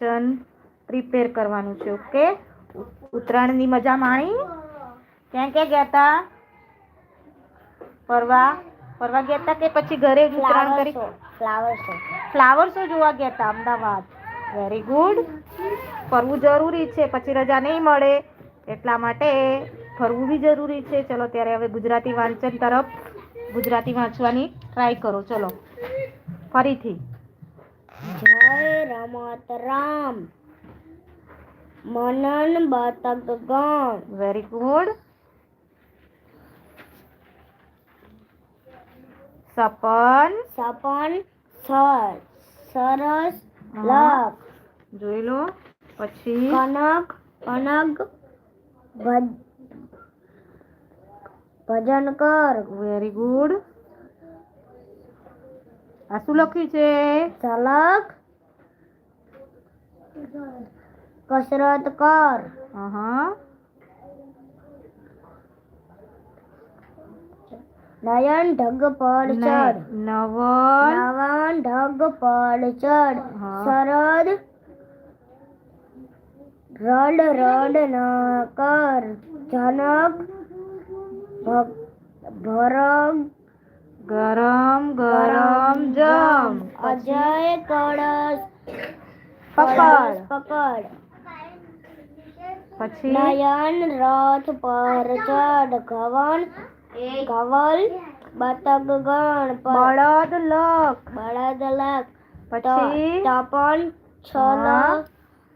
વાંચન પ્રિપેર કરવાનું છે ઓકે ઉત્તરાયણની મજા માણી? ક્યાં ક્યાં ગયા હતા ફરવા? ફરવા ગયા હતા કે પછી ઘરે જ ઉત્તરાયણ કરી? ફ્લાવર શો ફ્લાવર શો જોવા ગયા હતા અમદાવાદ. વેરી ગુડ ફરવું જરૂરી છે પછી રજા નહીં મળે. એટલા માટે ફરવું બી જરૂરી છે. ચલો ત્યારે હવે ગુજરાતી વાંચન તરફ ગુજરાતી વાંચવાની ટ્રાય કરો ચલો. ફરીથી. જય રમત રામ મનન બતક ગણ વેરી ગુડ સપન. સપન સર સરસ. લખ. જોઈ લો. પછી? કનક કનક ભજન કર. વેરી ગુડ આ શું લખ્યું છે? ઝલક. કસરત કર. નયન ઢગ પર ચડ નવન. નવન ઢગ પર ચડ. શરદ રડ રડ ન કર. જનક. ભરગ. ગરમ ગરમ જમ. અજય કળશ. પકડ. પકડ. પછી? નયન રથ પર ચડ ગવન ગવલ બતક ગણ બળદ લક બળદ લક પછી? તપન છલ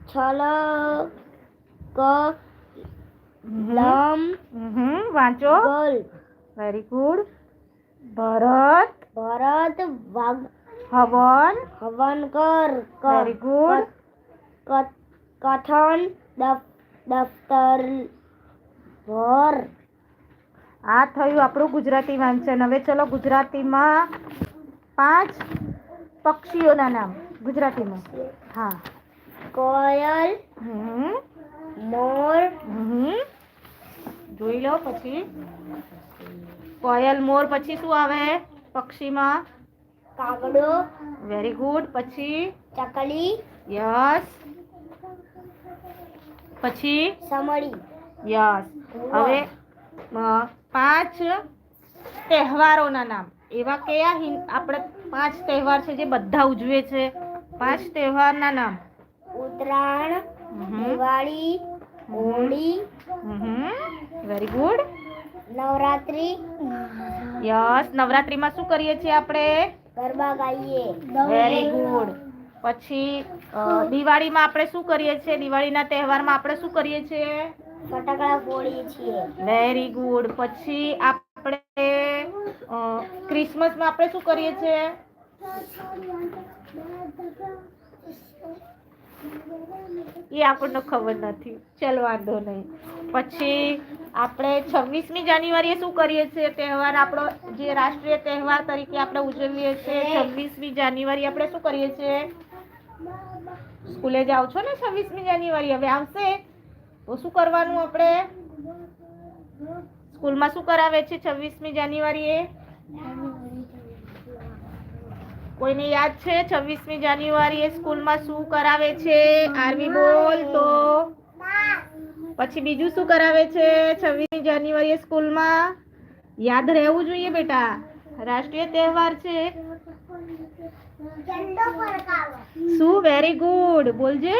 છલ ક લમ વાંચો. વેરી ગુડ ભરત ભરત વાગ હવન. હવન કર વેરી ગુડ કથન દફ- દફતર ભર. આ થયું આપણું ગુજરાતી વાંચન. હવે ચલો ગુજરાતીમાં પાંચ પક્ષીઓના નામ. ગુજરાતીમાં. હા. કોયલ મોર. જોઈ લો પછી. કોયલ મોર પછી શું આવે? પક્ષીમાં? કાગડો. વેરી ગુડ પછી? ચકલી. યસ પછી? સમળી. યસ હવે પાંચ તહેવારોના નામ. એવા કયા આપણે પાંચ તહેવાર છે જે બધા ઉજવે છે? પાંચ તહેવારના નામ. Uttarayan. Diwali Holi. Very good Navratri? Yes નવરાત્રીમાં શું કરીએ છીએ આપણે? ગરબા ગાઈએ. વેરી ગુડ પછી દિવાળીમાં આપણે શું કરીએ છીએ? દિવાળીના તહેવારમાં આપણે શું કરીએ છીએ? ફટાકડા ફોડીએ છીએ. વેરી ગુડ પછી આપણે ક્રિસમસમાં આપણે શું કરીએ છીએ? એ આપણને ખબર નથી. ચાલ, વાંધો નહીં. પછી આપણે છવ્વીસમી જાન્યુઆરીએ શું કરીએ છીએ? તહેવાર આપણો, જે રાષ્ટ્રીય તહેવાર તરીકે આપણે ઉજવીએ છીએ, છવ્વીસમી જાન્યુઆરી આપણે શું કરીએ છીએ? સ્કૂલે જાઓ છો ને છવ્વીસમી જાન્યુઆરી? હવે આવશે. તો શું કરવાનું આપણે? સ્કૂલમાં શું કરાવે છે છવ્વીસમી જાન્યુઆરીએ? કોઈને યાદ છે? છવ્વીસમી જાન્યુઆરીએ સ્કૂલમાં શું કરાવે છે? આરવી બોલ તો. પછી બીજું શું કરાવે છે? છવ્વીસમી જાન્યુઆરીએ સ્કૂલમાં? યાદ રહેવું જોઈએ બેટા. રાષ્ટ્રીય તહેવાર છે. શું? વેરી ગુડ બોલજે.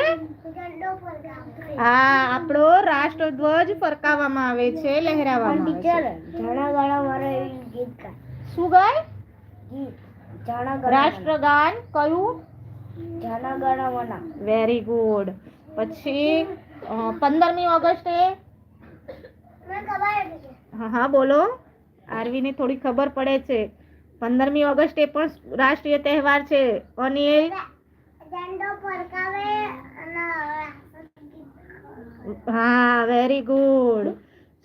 હા આપણો રાષ્ટ્રધ્વજ ફરકાવવામાં આવે છે લહેરાવવામાં આવે છે. શું ગાય? ગીત. રાષ્ટ્રગાન કયું? વેરી ગુડ પછી પંદરમી ઓગસ્ટે? હા હા બોલો. આરવીને થોડી ખબર પડે છે. પંદરમી ઓગસ્ટે પણ રાષ્ટ્રીય તહેવાર છે. અનિલ હા વેરી ગુડ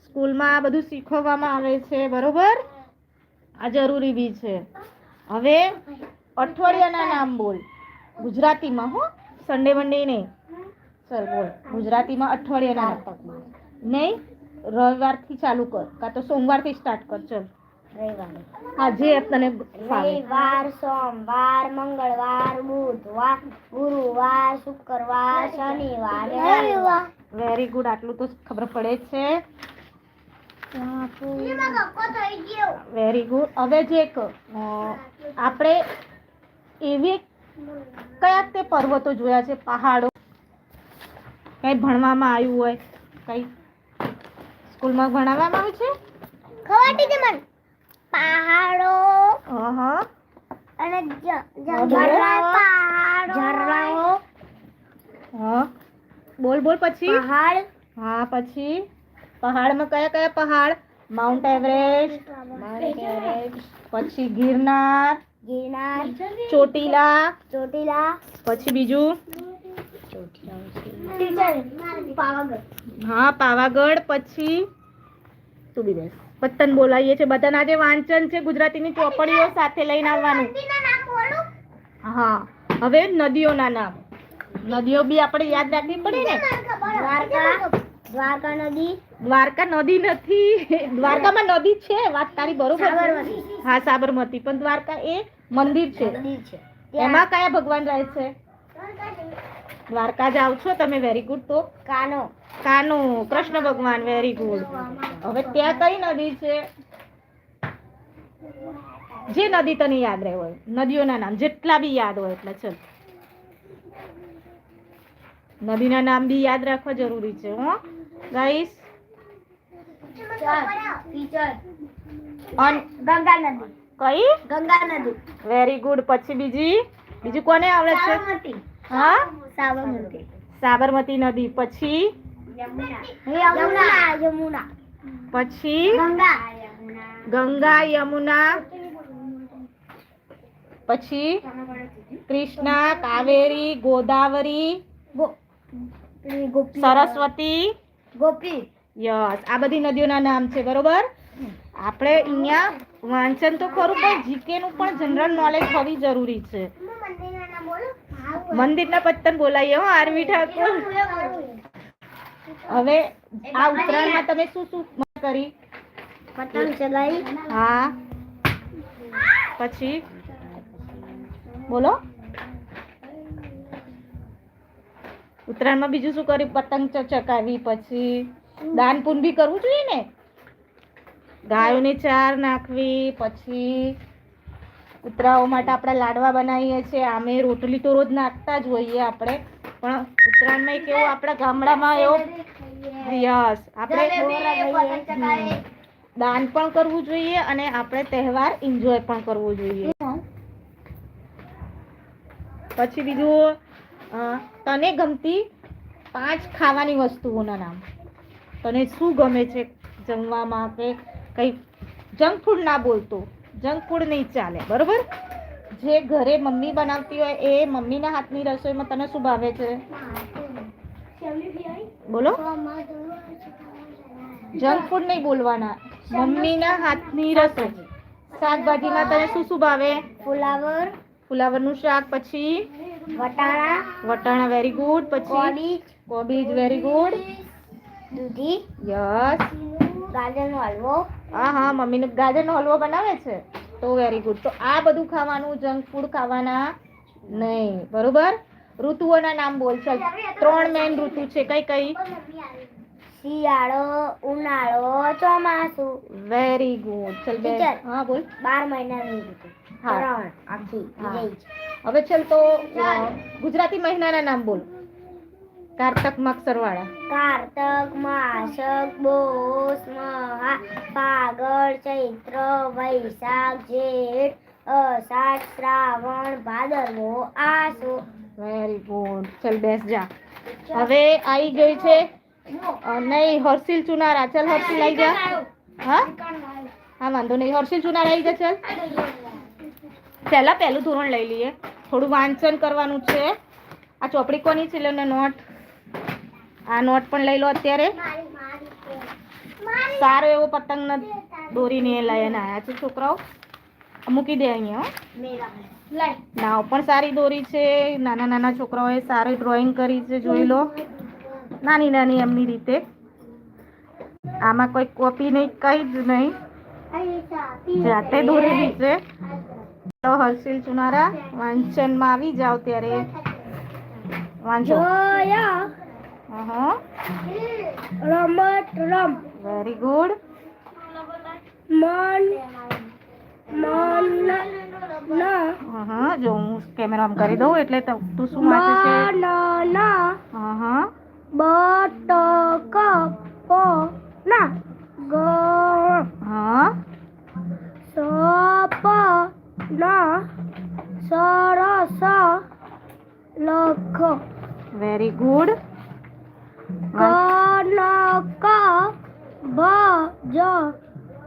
સ્કૂલમાં આ બધું શીખવવામાં આવે છે બરોબર? આ જરૂરી બી છે. હવે અઠવાડિયાના નામ બોલ. ગુજરાતીમાં હો સન્ડે મંડે નહીં. ચલ બોલ. ગુજરાતીમાં અઠવાડિયાના નામ. નહીં રવિવારથી ચાલુ કર. કાં તો સોમવારથી સ્ટાર્ટ કર. ચલ. રવિવારે હા જે તને રવિવાર સોમવાર મંગળવાર બુધવાર ગુરુવાર શુક્રવાર શનિવાર વેરી ગુડ આટલું તો ખબર પડે છે. વેરી ગુડ હવે જે એક આપણે એવી કયા તે પર્વતો જોયા છે? પહાડો. કઈ ભણવામાં આવ્યું હોય? કઈ સ્કૂલમાં ભણાવવામાં આવ્યું છે? ખવાટી છે મન. પહાડો. અને ઝરણાઓ. હા. બોલ બોલ પછી. પહાડ. હા પછી. પહાડમાં કયા કયા પહાડ? માઉન્ટ એવરેસ્ટ પછી ગિરનાર ગિરનાર. ચોટીલા ચોટીલા. પછી બીજું? હા પાવાગઢ પછી તું બી બેસ પતન બોલાવીએ છે બધાના આજે વાંચન છે ગુજરાતીની ચોપડીઓ સાથે લઈને આવવાનું. હા હવે નદીઓના નામ. નદીઓ બી આપણે યાદ રાખવી પડે ને? દ્વારકા દ્વારકા નદી દ્વારકા નદી નથી. દ્વારકામાં નદી છે વાત તારી બરોબર હા સાબરમતી. પણ દ્વારકા એ મંદિર છે. એમાં કયા ભગવાન રહે છે? દ્વારકા જાવ છો તમે વેરી ગુડ તો? કાનો. કાનો કૃષ્ણ ભગવાન વેરી ગુડ હવે ત્યાં કઈ નદી છે? જે નદી તને યાદ રહે હોય નદીઓના નામ જેટલા બી યાદ હોય એટલા ચલ. નદીના નામ બી યાદ રાખવા જરૂરી છે હો. ગાઈસ ગંગા નદી. કઈ? ગંગા નદી. વેરી ગુડ પછી બીજી? બીજું કોને આવડે છે? સાબરમતી. હા? સાબરમતી. સાબરમતી નદી. પછી? યમુના. યમુના પછી? ગંગા. ગંગા યમુના. પછી? કૃષ્ણા કાવેરી ગોદાવરી. સરસ્વતી. ગોપી. યસ આ બધી નદીઓના નામ છે બરોબર? આપણે અહીંયા વાંચન તો ખરું પણ જીકે નું પણ જનરલ નોલેજ હોવી જરૂરી છે. મંદિરના પત્તન બોલાઈએ હો આરવી ઠાકોર. હવે આ ઉત્તરાયણમાં તમે શું શું કરી? પતંગ ચલાવી. હા. પછી? બોલો. ઉત્તરાયણમાં બીજું શું કર્યું? પતંગ ચકાવી પછી? દાન પુન બી કરવું જોઈએ ને? ગાયોને ચાર નાખવી પછી કૂતરાઓ માટે આપણે લાડવા બનાવીએ છીએ. આમે રોટલી તો રોજ નાખતા જ હોઈએ આપણે. પણ ઉત્તરાયણમાં એક એવો આપણા ગામડામાં એવો યસ આપણે દાન પણ કરવું જોઈએ અને આપણે તહેવાર એન્જોય પણ કરવો જોઈએ. પછી બીજું તને ગમતી પાંચ ખાવાની વસ્તુઓના નામ. તને શું ગમે છે જમવામાં કે કંઈ જંક ફૂડ ના બોલતો? જંક ફૂડ નહીં ચાલે બરોબર? જે ઘરે મમ્મી બનાવતી હોય એ મમ્મીના હાથની રસોઈમાં તને શું ભાવે છે? બોલો. જંક ફૂડ નહીં બોલવાના મમ્મીના હાથની રસોઈ. શાકભાજીમાં તને શું શું ભાવે? ફુલાવર ફુલાવરનું શાક પછી? વટાણા. વટાણા વેરી ગુડ પછી? કોબીજ. વેરી ગુડ દૂધી. યસ. ગાજરનો હલવો. હા હા મમ્મીને ગાજરનો હલવો બનાવે છે? તો વેરી ગુડ તો આ બધું ખાવાનું જંક ફૂડ ખાવાના નહીં બરોબર? ઋતુઓના નામ બોલ ચાલ. ત્રણ મેન ઋતુ છે કઈ કઈ? શિયાળો ઉનાળો ચોમાસું. વેરી ગુડ ચલ બે. હા બોલ. બાર મહિનાની ઋતુ. હા. આખી. હવે ચલ તો ગુજરાતી મહિનાના નામ બોલ. કારતક મગસરવાળા. કારતક માસક બોસ મહા ફાગણ ચૈત્ર વૈશાખ જેઠ અષાઢ શ્રાવણ ભાદરવો આસો. વેરી ગુડ ચલ બેસ જા. હવે આવી ગઈ છે નહીં હર્ષિલ ચુનારા. ચલ હર્ષિલ આવી જા. હા? હા વાંધો નહીં. હર્ષિલ ચુનારા આવી જા ચલ. પહેલાં પહેલું ધોરણ લઈ લઈએ. થોડું વાંચન કરવાનું છે. આ ચોપડી કોની છે લે નોટ. આ નોટ પણ લઈ લો અત્યારે. સારો એવો પતંગ દોરીને લઈને આવ્યા છે છોકરાઓ. મૂકી દે અહીંયા. નાવ પણ સારી દોરી છે. નાના નાના છોકરાઓએ સારી ડ્રોઈંગ કરી છે, જોઈ લો. નાની નાની એમની રીતે. આમાં કોઈ કોપી નહીં, કંઈ જ નહીં. જાતે દોરેલી છે હર્ષિલ ચુનારા વાંચનમાં આવી જાવ ત્યારે. વાંચો. રમત રમ વેરી ગુડ મન મન ના હા જો હું કેમેરા આમ કરી દઉં એટલે ત- તું શું વાંચે છે? મન ના હા હા બતક પ ના. ગ હા સપ ના. સરસ. લખ. વેરી ગુડ કનક ભજ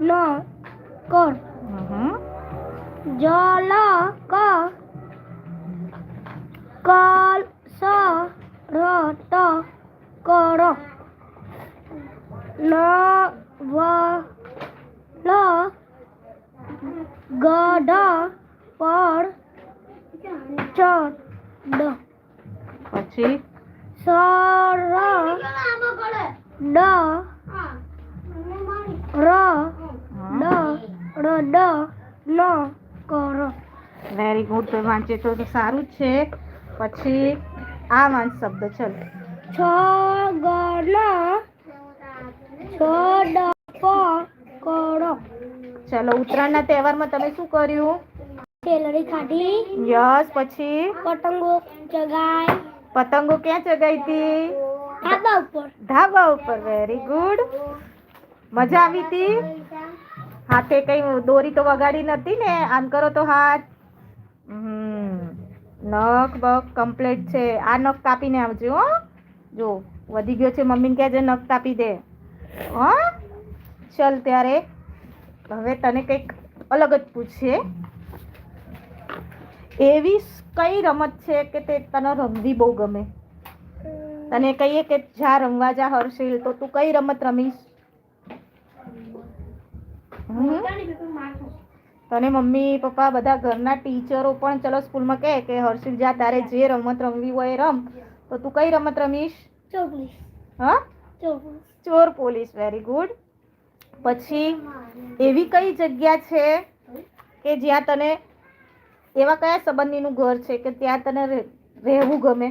ન કર. જલક કલ સરત કર. નવલ ગઢ પર ચડ પછી? સર ડ ર ડ ર ડ ન કર વેરી ગુડ તો વાંચે તો સારું જ છે. પછી આ વાંચ શબ્દ ચલ. છ ગણ છ ડ પ કર ચલો ઉત્તરાયણના તહેવારમાં તમે શું કર્યું? તેલડી ખાધી. યસ પછી? પતંગો ચગાય પતંગો ક્યાં ચગાઈ હતી? ધાબા ઉપર. ધાબા ઉપર. વેરી ગુડ મજા આવી હતી? હાથે કઈ દોરી તો વગાડી નથી ને? આમ કરો તો હાથ. નખ બખ કમ્પ્લીટ છે. આ નખ કાપીને આવજો હો. જો વધી ગયો છે મમ્મીને કહેજે નખ કાપી દે. હો. ચલ ત્યારે. હવે તને કંઈક અલગ જ પૂછીએ. એવી કઈ રમત છે કે તે તને રમવી બહુ ગમે? તને કહીએ કે જા રમવા જા હર્ષિલ તો તું કઈ રમત રમીશ? તને મમ્મી પપ્પા બધા ઘરના ટીચરો પણ ચલો સ્કૂલમાં કહે કે હર્ષિલ જા તારે જે રમત રમવી હોય રમ. તો તું કઈ રમત રમીશ? હા? ચોર પોલીસ વેરી ગુડ. પછી એવી કઈ જગ્યા છે કે જ્યાં તને એવા કયા સંબંધીનું ઘર છે કે ત્યાં તને રહેવું ગમે?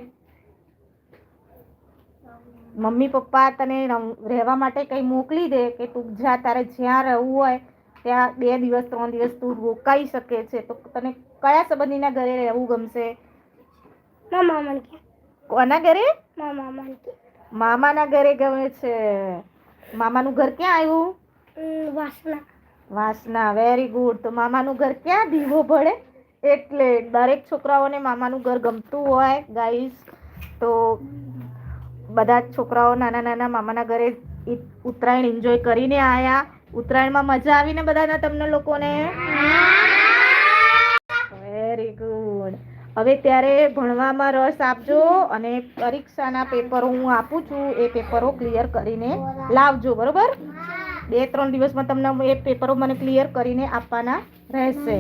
મમ્મી પપ્પા તને રહેવા માટે કંઈ મોકલી દે કે તું જ્યાં તારે જ્યાં રહેવું હોય ત્યાં બે દિવસ ત્રણ દિવસ તું રોકાઈ શકે છે તો તને કયા સંબંધીના ઘરે રહેવું ગમશે? કોના ઘરે? મામા મન મામાના ઘરે ગમે છે. મામાનું ઘર ક્યાં આવ્યું? વાસના. વાસના વેરી ગુડ તો મામાનું ઘર ક્યાં દીવો ભળે? એટલે દરેક છોકરાઓને મામાનું ઘર ગમતું હોય ગાઈસ તો બધા જ છોકરાઓ નાના નાના મામાના ઘરે ઉત્તરાયણ એન્જોય કરીને આયા. ઉત્તરાયણમાં મજા આવીને બધાના તમને લોકોને? વેરી ગુડ હવે ત્યારે ભણવામાં રસ આપજો અને પરીક્ષાના પેપરો હું આપું છું. એ પેપરો ક્લિયર કરીને લાવજો, બરોબર? બે, ત્રણ દિવસમાં તમને એ પેપરો મને ક્લિયર કરીને આપવાના રહેશે.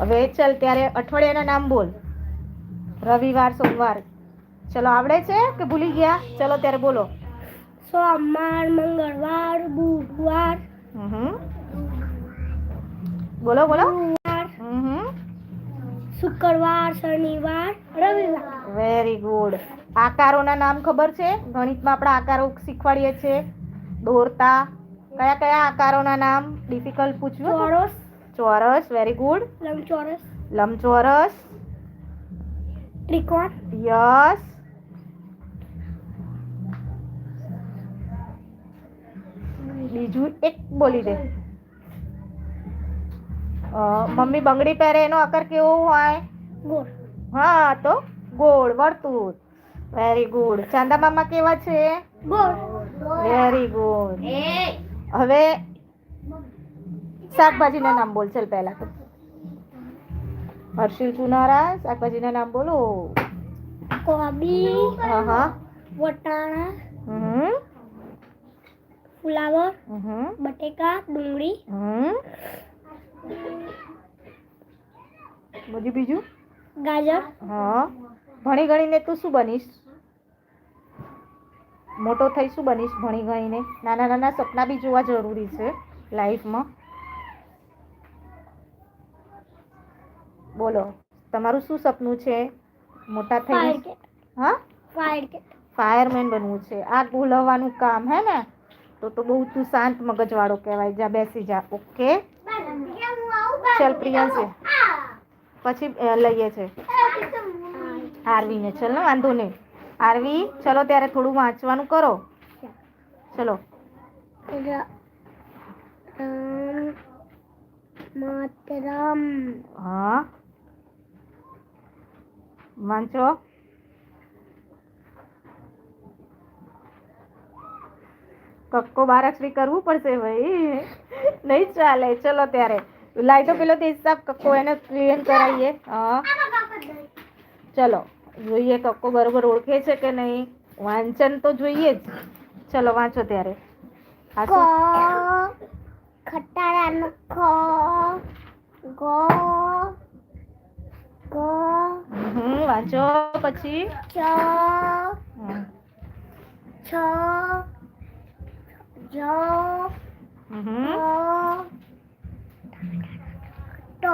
હવે ચલ ત્યારે અઠવાડિયાના નામ બોલ. રવિવાર સોમવાર. ચલો આવડે છે કે ભૂલી ગયા? ચલો ત્યારે બોલો. સોમવાર મંગળવાર બુધવાર. બોલો બોલો. શુક્રવાર શનિવાર રવિવાર. વેરી ગુડ આકારોના નામ ખબર છે? ગણિતમાં આપણે આકારો શીખવાડીએ છીએ. દોરતા. કયા કયા આકારોના નામ? ડિફિકલ્ટ પૂછવું ચોરસ. ચોરસ વેરી ગુડ લંબચોરસ લંબચોરસ ત્રિકોણ યસ બીજું એક બોલી દે. અ, મમ્મી બંગડી પહેરે એનો આકાર કેવો હોય? ગોળ. હા તો ગોળ વર્તુળ. વેરી ગુડ ચાંદા મામા કેવા છે? ગોળ. વેરી ગુડ હવે શાકભાજીના નામ બોલ ચાલ પહેલા તો. હર્ષિલ ચુનારા શાકભાજીના નામ બોલો. કોબી હા હા. વટાણા હમ. ફુલાવર હમ. બટેકા ડુંગળી. હમ. બધું બીજું? ગાજર. હા. ભણી ગણીને તું શું બનીશ? મોટો થઈ શું બનીશ ભણી ગણીને? નાના નાના સપના બી જોવા જરૂરી છે લાઈફમાં. બોલો તમારું શું સપનું છે? મોટા થઈ થઈને હા? ફાયરમેન બનવું છે. આગ બોલાવવાનું કામ હે ને? તો તો બહુ તું શાંત મગજવાળો કહેવાય. જા બેસી જા. ઓકે? ચલ પ્રિયાંશી પછી લઈએ છે. આરવીને ચલ ને વાંધો નહીં. આરવી ચલો ત્યારે થોડું વાંચવાનું કરો. ચલો. માતરમ. હા? વાંચો કક્કો બારાક્ષરી કરવું પડશે ભાઈ. નહીં ચાલે, ચલો ત્યારે. લાઈટો પેલો તે હિસાબ કક્કો એને ક્લિયર કરાવીએ. ચલો, જોઈએ કક્કો બરોબર ઓળખે છે કે નહીં. વાંચન તો જોઈએ જ. ચલો, વાંચો ત્યારે. ખટારાનો ખ ગ હમ વાંચો પછી? છ. છ. જ. હમ. ટ.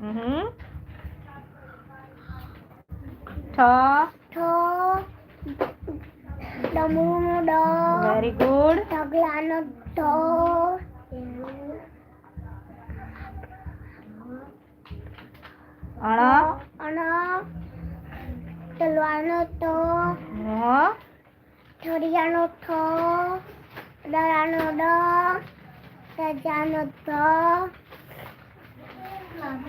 હમ. ઠ. ઠ. ડમુ ડ વેરી ગુડ ઢગલાનો ઢ અણ અણ તલવાનો તો. હ. ઠળિયાનો ઠ દરાનો ડ રજાનો ધ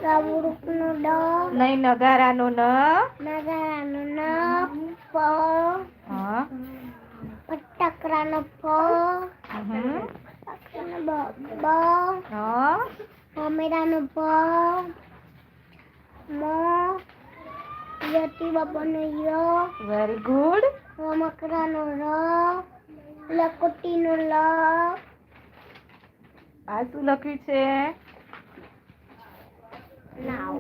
રબુડુકનો ડ નહીં નગારાનો ન. નગારાનો ન. પ. હ. ફટકરાનો ફ. ફટકરાનો બ બ. હા. બ. મ બાબાનો ય વેરી ગુડ મકરાનો ર લકોટીનો લ. આ શું લખ્યું છે? નાવ.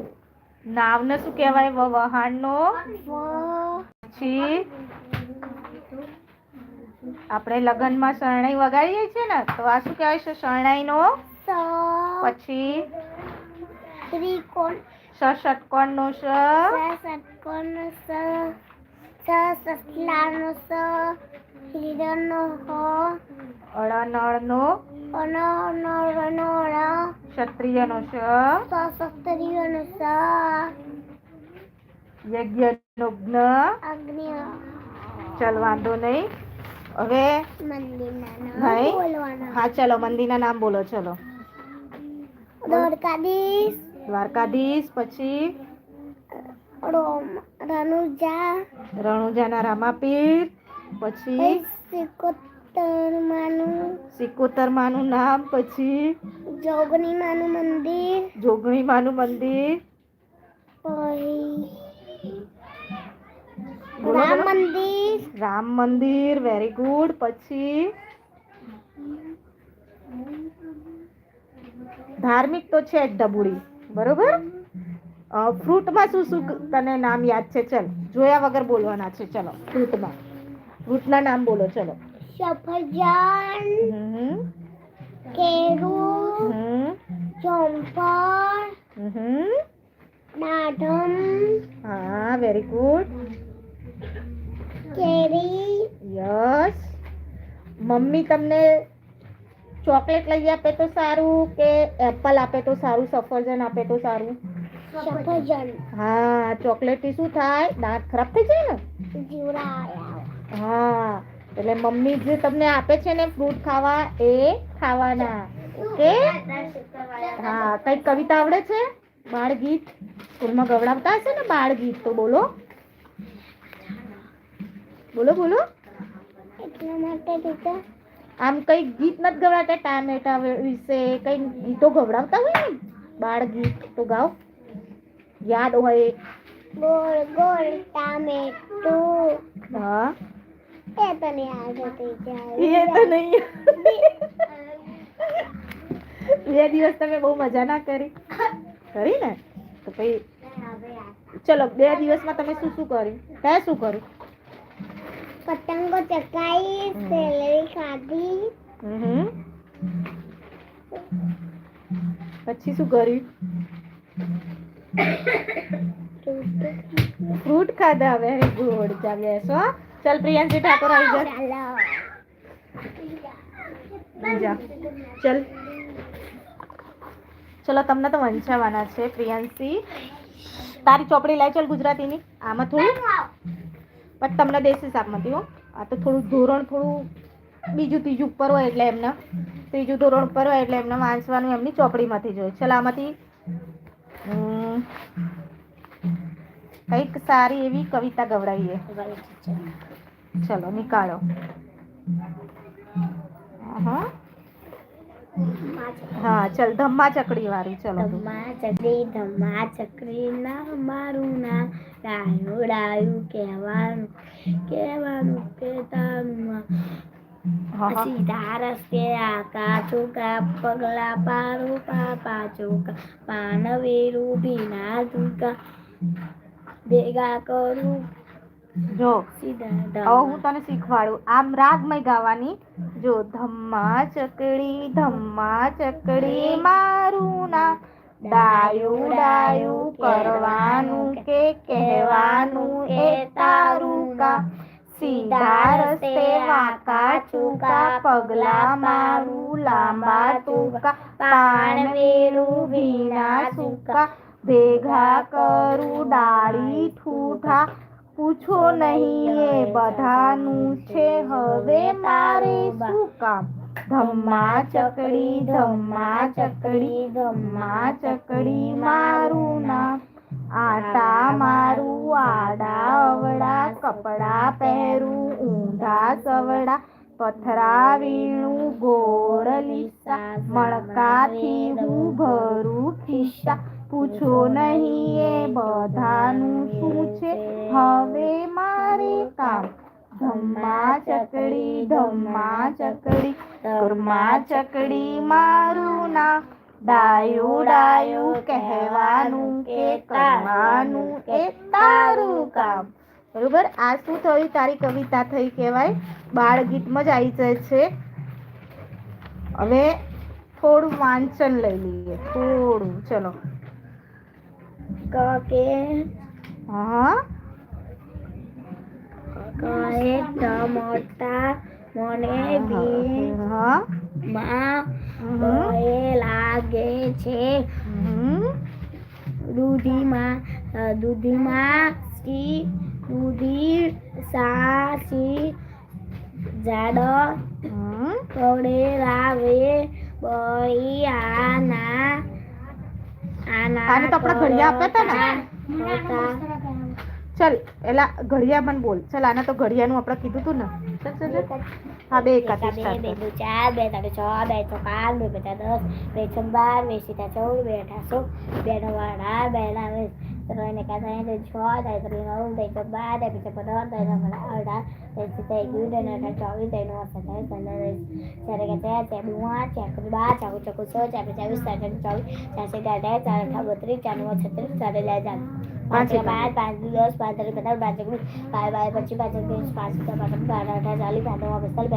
નાવને શું કહેવાય? વ. વહાણનો પછી આપણે લગ્નમાં શરણાઈ વગાડીએ છીએ ને તો આ શું કહેવાય? છે શરણાઈનો? સ. પછી ત્રિકોણ. સ ષટકોણનો સ સ ષટકોણનો સ સ સસલાનો સ હિરણનો હ અળનળનો અનરનો ર ક્ષત્રિયનો શ સ સસ્ત્રીઓનો સ યજ્ઞનો જ્ઞ અગ્નિ ચલ વાંધો નહીં હવે મંદિરના નામ નહીં? બોલવાના હા ચલો મંદિરના નામ બોલો ચલો દ્વારકાધીશ દ્વારકાધીશ પછી રણુજા. રણુજાના રામાપીર પછી સિકોતર માનું નામ પછી જોગણી માનું મંદિર. જોગણી માનું મંદિર રામ મંદિર. રામ મંદિર વેરી ગુડ પછી ધાર્મિક તો છે જ ડબુડી. બરોબર? ફ્રૂટમાં શું શું તને નામ યાદ છે? ચલ જોયા વગર બોલવાના છે. ચલો ફ્રૂટમાં. ફ્રૂટના નામ બોલો ચલો. સફરજન કેળું હમ દાડમ હા વેરી ગુડ કેરી. યસ મમ્મી તમને ચોકલેટ લઈ આપે તો સારું કે એપલ આપે તો સારું સફરજન આપે તો સારું? સફરજન. હા ચોકલેટથી શું થાય? દાંત ખરાબ થઈ જાય ને? જીવડા હા એટલે મમ્મી જે તમને આપે છે ને ફ્રૂટ ખાવા એ ખાવાના. ઓકે હા કઈ કવિતા આવડે છે? બાળ ગીત સ્કૂલમાં ગવડાવતા હશે ને બાળ ગીત તો બોલો. બોલો બોલો. એટલા માટે આમ કઈ ગીત નથી ગવડાવતા ટામેટા વિશે કઈ ગીતો ગવડાવતા હોય ને? બાળ ગીત તો ગાઓ. યાદ હોય. ગોળ ગોળ ટામેટું હા. એ તને યાદ હતી એ તો નહીં બે દિવસ તમે બહુ મજા ના કરી. કરી ને? તો પછી ચલો બે દિવસમાં તમે શું શું કર્યું? તે શું કર્યું? પતંગો ચકાઈ સેલરી ખાધી પછી શું કર્યું? ફ્રૂટ ખાધા હવે ગુડ ચાલે સો ચાલ પ્રિયાંશી ઠાકોર આવી જા. ચાલો. ચલો. તમને તો વંચાવાના છે પ્રિયાંશી તારી ચોપડી લાય ચાલ ગુજરાતીની. આમાં થોડું. પણ તમને દેશી શાકમાંથી હો. આ તો થોડું ધોરણ થોડું બીજું ત્રીજું ઉપર હોય એટલે એમને. ત્રીજું ધોરણ ઉપર હોય એટલે એમને વાંચવાનું એમની ચોપડીમાંથી જોઈએ ચાલ આમાંથી કંઈક સારી એવી કવિતા ગવડાવીએ. ચલો. નીકાળો. હા હા ચલ ધમ્મા ચકડી વાળું ચલો. ધમ્મા ચકડી ધમ્મા ચકડી ના મારું ના ડાયું ડાયું કહેવાનું કહેવાનું કે તારું હા હા. સીધા રસ્તે આકા ચોકા પગલા પારો પાપા ચોકા પાન વેરું ભીના ઝુકા ભેગા કરું જો, હવે હું તને શીખવાડું. આમ રાગમય ગાવાની, જો, ધમ્મા ચકડી ધમ્મા ચકડી મારું નામ. ડાયું ડાયું કરવાનું કે કહેવાનું એ તારું કા સીધા રસ્તે વાંકા ચૂકા, પગલા મારું લાંબા ટૂંકા. પાણ વેરું ભીના સૂકા. ભેગા કરું ડાળી ઠૂઠા. પૂછો નહીં એ બધાનું છે હવે મારે શું કામ? ધમ્મા ચકડી ધમ્મા ચકડી ધમ્મા ચકડી મારું નામ. આટા મારું, આડા અવડા કપડા પહેરું, ઊંધા સવડા પથરા વીણું ગોળ લીસા, મણકાથી હું ભરું ખિસ્સા. પૂછો નહીં એ હવે મારે કામ. ધમ્મા ચકડી ધમ્મા ચકડી ધમ્મા ચકડી મારું ના ડાયું ડાયું કહેવાનું કે કરવાનું એ તારું કામ. બરોબર? આ શું થયું? તારી કવિતા થઈ કહેવાય. બાળ ગીતમાં જ આવી જાય છે. હવે થોડું વાંચન લઈ લઈએ. થોડું. ચલો. કે હા? કહે ટમોટા મને બી હા માં હમ. કહે લાગે છે હમ. દૂધીમાં અ, દૂધીમાં સી દૂધી સાસી જાડ હમ. કવડે લાવે બળી આના આના આને તો આપણે ઘડિયા આપ્યા હતા ને? ચલ એલા ઘડિયા પણ બોલ ચાલ આના તો ઘડિયાનું આપણે કીધું તું ને. હા બે એકા બે બે. ચાર બે ત્રણ છ બે છ પાંચ બે પચાસ દસ બે છ બાર બે સીતા ચૌદ બે અઢારસો બે નવ અઢાર બે ના વીસ ત્રણ એકા ત્રણ છ ત્રણ ત્રણ નવ છ બાર બે પચાસ પંદર ત્રણ અઢાર બે સીતા એકવીસ ત્રણ અઢાર ચોવીસ ત્રણ નવ સત્તાવીસ પંદર ચાર એકા ચાર ચાર દુ આઠ ચાર ત્રણ બાર ચાર ઓછા છ ચાર બે ચાવીસ ચાર ત્રણ ચોવીસ ચાર સિત્તેર અઢાર ચાર અઠાર બત્રીસ ચાર નવ છત્રીસ ચાર લે ચાર પાંચ પાંચ પાંચ દસ પાંચ ત્રણ પચાસ પાંચ પાંચ બાર પચીસ પાંચ એકવીસ પાંચ પાંચ પાંચ અઢાર ચાલીસ પાંચ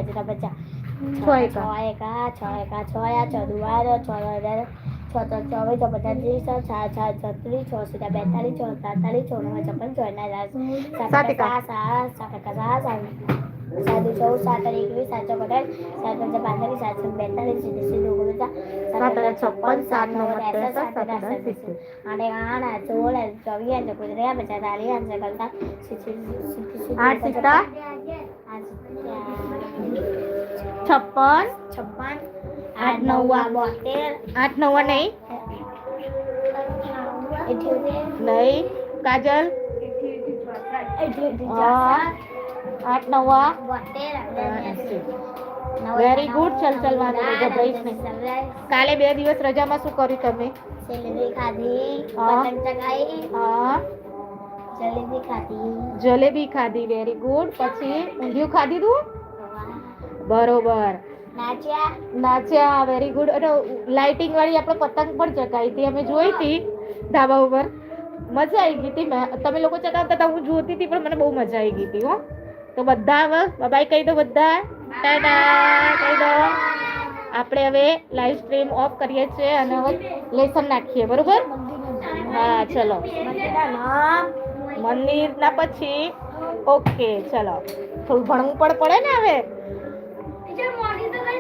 પચાસ પચાસ છ એકા. એકા છ એકા છ યા છ છ હજાર છ ત્રણ ચોવીસ પચાસ છ છ છત્રીસ છ સીધા બેતાલીસ છ સાતતાલીસ છ નવ છપ્પન છ હજાર સાત સાત સાત સાત સાત સાત સાત ચૌદ સાત એકવીસ સાત ચોક સાત પંચા પાંતાલીસ સાતસો સાત બેતાલીસ સીધે ઓગણપચાસ સાત છપ્પન, સાત નવ સાત આઠ સોળ ચોવીસ આઠ પચાસ ચાલીસ આઠ કરતા આઠ સિત્તા છપ્પન છપ્પન આઠ નવ્વા. બોતેર આઠ નવા નહીં ઇઠ્યોતેર નહીં કાજલ ઇઠ્યોતેર હા. આઠ નવા બોતેર Very good. ચલ, ચલ, વાંધો નહીં, ગભરાઈશ નહીં. કાલે બે દિવસ રજામાં શું કર્યું તમે જલેબી ખાધી હા. પતંગ ચગાઈ હા જલેબી ખાધી જલેબી ખાધી વેરી ગુડ પછી ઊંધિયું ખાધી તું બરોબર. નાચ્યા? નાચ્યા વેરી ગુડ અને લાઇટિંગ વાળી આપણે પતંગ પણ ચગાવી હતી અમે જોઈ હતી ધાબા ઉપર. મજા આવી ગઈ હતી. મેં તમે લોકો ચગાવતા હતા હું જોતી હતી પણ મને બહુ મજા આવી ગઈ હતી હો. તો બધા હવે બાય કહી દો બધા. ટાટા કહી દો. આપણે હવે લાઈવ સ્ટ્રીમ ઓફ કરીએ છીએ અને હવે લેસન નાખીએ બરોબર? હા ચલો. મંદિરના પછી. ઓકે ચલો. થોડું ભણવું પણ પડે ને હવે? get one.